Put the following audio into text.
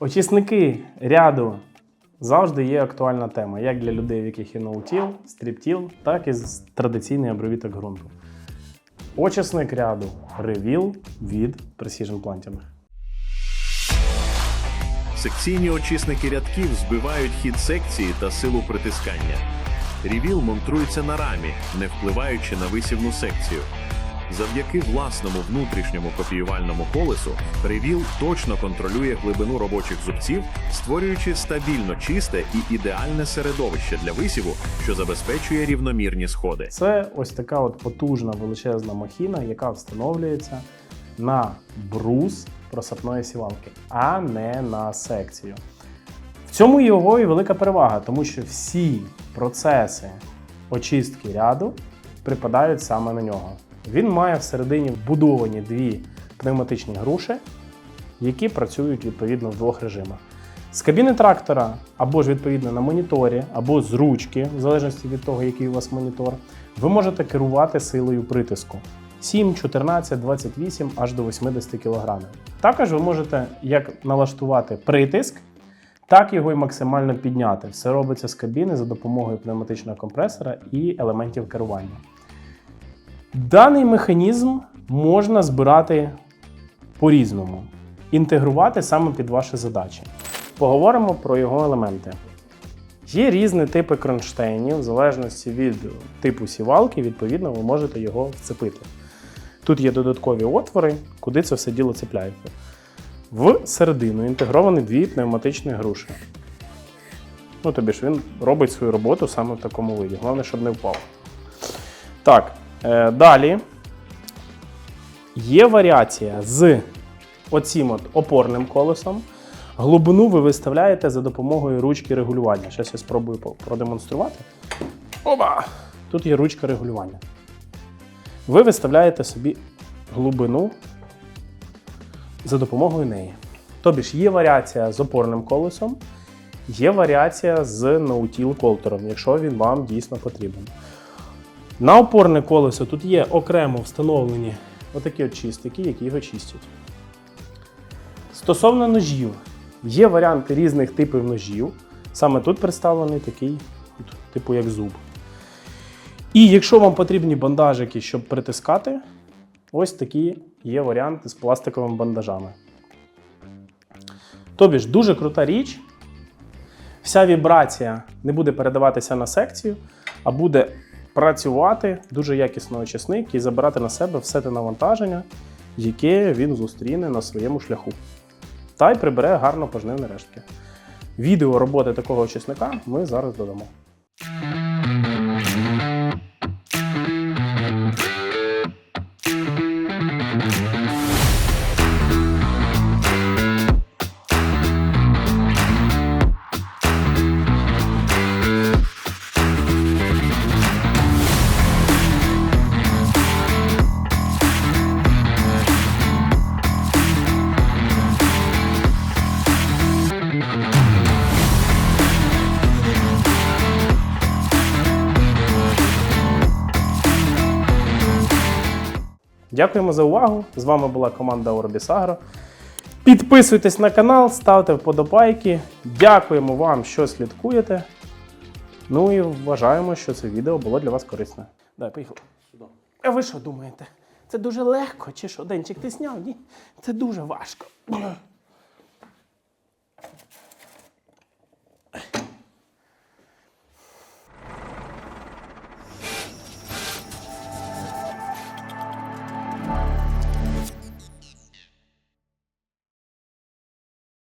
Очисники ряду завжди є актуальна тема, як для людей, в яких є ноутіл, стріптіл, так і традиційний обробіток ґрунту. Очисник ряду Reveal від Precision Planting. Секційні очисники рядків збивають хід секції та силу притискання. Рівіл монтується на рамі, не впливаючи на висівну секцію. Завдяки власному внутрішньому копіювальному колесу, Ревіл точно контролює глибину робочих зубців, створюючи стабільно чисте і ідеальне середовище для висіву, що забезпечує рівномірні сходи. Це ось така от потужна величезна махіна, яка встановлюється на брус просапної сівалки, а не на секцію. В цьому його і велика перевага, тому що всі процеси очистки ряду припадають саме на нього. Він має всередині вбудовані дві пневматичні груші, які працюють відповідно в двох режимах. З кабіни трактора або ж відповідно на моніторі, або з ручки, в залежності від того, який у вас монітор, ви можете керувати силою притиску 7, 14, 28 аж до 80 кг. Також ви можете як налаштувати притиск, так його і максимально підняти. Все робиться з кабіни за допомогою пневматичного компресора і елементів керування. Даний механізм можна збирати по-різному, інтегрувати саме під ваші задачі. Поговоримо про його елементи. Є різні типи кронштейнів, в залежності від типу сівалки, відповідно, ви можете його вцепити. Тут є додаткові отвори, куди це все діло цепляється. В середину інтегровані дві пневматичні груші. Ну, тобі ж він робить свою роботу саме в такому виді. Головне, щоб не впав. Так, далі є варіація з оцім от опорним колесом. Глибину ви виставляєте за допомогою ручки регулювання. Зараз я спробую продемонструвати. Оба! Тут є ручка регулювання. Ви виставляєте собі глибину за допомогою неї. Тобі ж є варіація з опорним колесом, є варіація з ноутіл колтером, якщо він вам дійсно потрібен. На опорне колесо тут є окремо встановлені отакі от чистики, які його чистять. Стосовно ножів, є варіанти різних типів ножів. Саме тут представлений такий, типу як зуб. І якщо вам потрібні бандажики, щоб притискати, ось такі є варіанти з пластиковими бандажами. Тобі ж дуже крута річ. Вся вібрація не буде передаватися на секцію, а буде працювати дуже якісно очисник і забирати на себе все те навантаження, яке він зустріне на своєму шляху. Та й прибере гарно пожнивні рештки. Відео роботи такого очисника ми зараз додамо. Дякуємо за увагу. З вами була команда Agro. Підписуйтесь на канал, ставте вподобайки. Дякуємо вам, що слідкуєте. Ну і вважаємо, що це відео було для вас корисне. Дай, поїхали. А ви що думаєте? Це дуже легко чи що? Денчик, ти сняв? Ні? Це дуже важко.